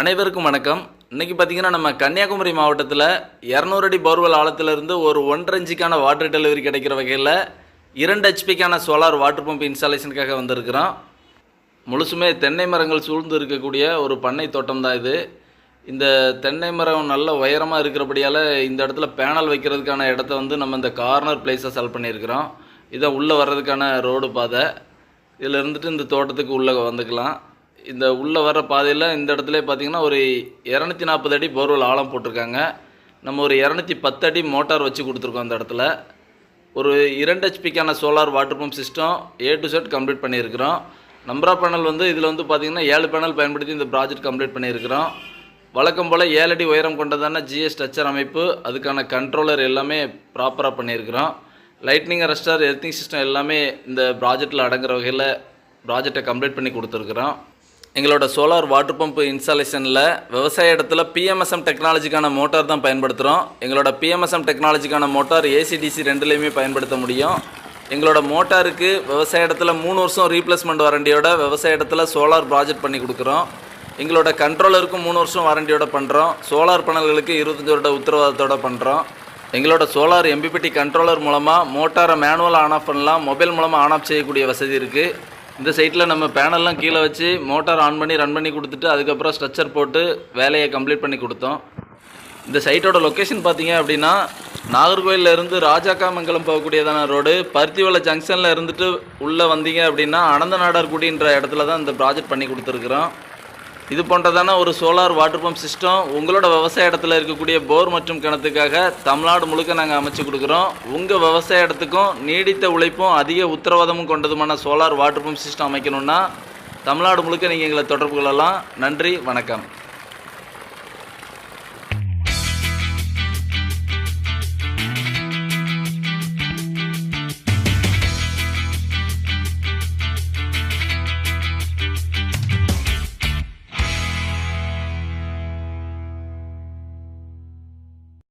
அனைவருக்கும் வணக்கம். இன்னைக்கு பார்த்தீங்கன்னா நம்ம கன்னியாகுமரி மாவட்டத்தில் இரநூறு அடி போர்வெல் ஆழத்திலிருந்து ஒரு ஒன்றரை இன்ச்சுக்கான வாட்டர் டெலிவரி கிடைக்கிற வகையில் இரண்டு ஹெச்பிக்கான சோலார் வாட்டர் பம்ப் இன்ஸ்டாலேஷனுக்காக வந்திருக்கிறோம். முழுசுமே தென்னை மரங்கள் சூழ்ந்து இருக்கக்கூடிய ஒரு பண்ணை தோட்டம் தான் இது. இந்த தென்னை மரம் நல்ல உயரமாக இருக்கிறபடியால் இந்த இடத்துல பேனல் வைக்கிறதுக்கான இடத்த வந்து நம்ம இந்த கார்னர் பிளேஸாக செல் பண்ணியிருக்கிறோம். இதை உள்ளே வர்றதுக்கான ரோடு பாதை. இதில் இருந்துட்டு இந்த தோட்டத்துக்கு உள்ளே வந்துக்கலாம். இந்த உள்ளே வர பாதையில் இந்த இடத்துல பார்த்தீங்கன்னா ஒரு இரநூத்தி நாற்பது அடி போர்வெல் ஆழம் போட்டிருக்காங்க. நம்ம ஒரு இரநூத்தி பத்து அடி மோட்டார் வச்சு கொடுத்துருக்கோம் அந்த இடத்துல. ஒரு இரண்டு ஹெச்பிக்கான solar water pump system A to set complete பண்ணியிருக்கிறோம். நம்பரா பேனல் வந்து இதில் வந்து பார்த்தீங்கன்னா ஏழு பேனல் பயன்படுத்தி இந்த ப்ராஜெக்ட் கம்ப்ளீட் பண்ணியிருக்கிறோம். வழக்கம் போல் ஏழு அடி உயரம் கொண்டதான ஜிஎஸ் ஸ்ட்ரக்சர் அமைப்பு அதுக்கான கண்ட்ரோலர் எல்லாமே ப்ராப்பராக பண்ணியிருக்கிறோம். லைட்னிங் அரஸ்டர் எர்த்திங் சிஸ்டம் எல்லாமே இந்த ப்ராஜெக்டில் அடங்குற வகையில் ப்ராஜெக்டை கம்ப்ளீட் பண்ணி கொடுத்துருக்குறோம். எங்களோட சோலார் வாட்டர் பம்ப் இன்ஸ்டாலேஷனில் விவசாய இடத்துல பிஎம்எஸ்எம் டெக்னாலஜிக்கான மோட்டார் தான் பயன்படுத்துகிறோம் எங்களோட பிஎம்எஸ்எம் டெக்னாலஜிக்கான மோட்டார் ஏசிடிசி ரெண்டுலேயுமே பயன்படுத்த முடியும். எங்களோட மோட்டாருக்கு விவசாய இடத்துல மூணு வருஷம் ரீப்ளேஸ்மெண்ட் வாரண்டியோட விவசாய இடத்துல சோலார் ப்ராஜெக்ட் பண்ணி கொடுக்குறோம். எங்களோட கண்ட்ரோலருக்கும் மூணு வருஷம் வாரண்டியோட பண்ணுறோம் சோலார் பேனல்களுக்கு இருபத்தஞ்சு வருட உத்தரவாதத்தோட பண்ணுறோம் எங்களோட சோலார் எம்பிபிடி கண்ட்ரோலர் மூலமாக மோட்டாரை மேனுவல் ஆன் ஆஃப் பண்ணலாம். மொபைல் மூலமாக ஆன் ஆஃப் செய்யக்கூடிய வசதி இருக்குது இந்த சைட்டில் நம்ம பேனல்லாம் கீழே வச்சு மோட்டார் ஆன் பண்ணி ரன் பண்ணி கொடுத்துட்டு அதுக்கப்புறம் ஸ்ட்ரக்சர் போட்டு வேலையை கம்ப்ளீட் பண்ணி கொடுத்தோம். இந்த சைட்டோட லொக்கேஷன் பார்த்தீங்க அப்படின்னா நாகர்கோயில்ல இருந்து ராஜாக்காமங்கலம் போகக்கூடியதான ரோடு. பருத்திவள ஜங்ஷனில் இருந்துட்டு உள்ளே வந்தீங்க அப்படின்னா அனந்த நாடார்குடின்ற இடத்துல தான் இந்த ப்ராஜெக்ட் பண்ணி கொடுத்துருக்குறோம். இது போன்றதான ஒரு சோலார் வாட்டர் பம்ப் சிஸ்டம் உங்களோட விவசாய இடத்துல இருக்கக்கூடிய போர் மற்றும் கிணத்துக்காக தமிழ்நாடு முழுக்க நாங்கள் அமைச்சு கொடுக்குறோம். உங்கள் விவசாய இடத்துக்கும் நீடித்த உழைப்பும் அதிக உத்தரவாதமும் கொண்டதுமான சோலார் வாட்டர் பம்ப் சிஸ்டம் அமைக்கணும்னா தமிழ்நாடு முழுக்க நீங்கள் எங்களை தொடர்பு கொள்ளலாம். நன்றி வணக்கம்.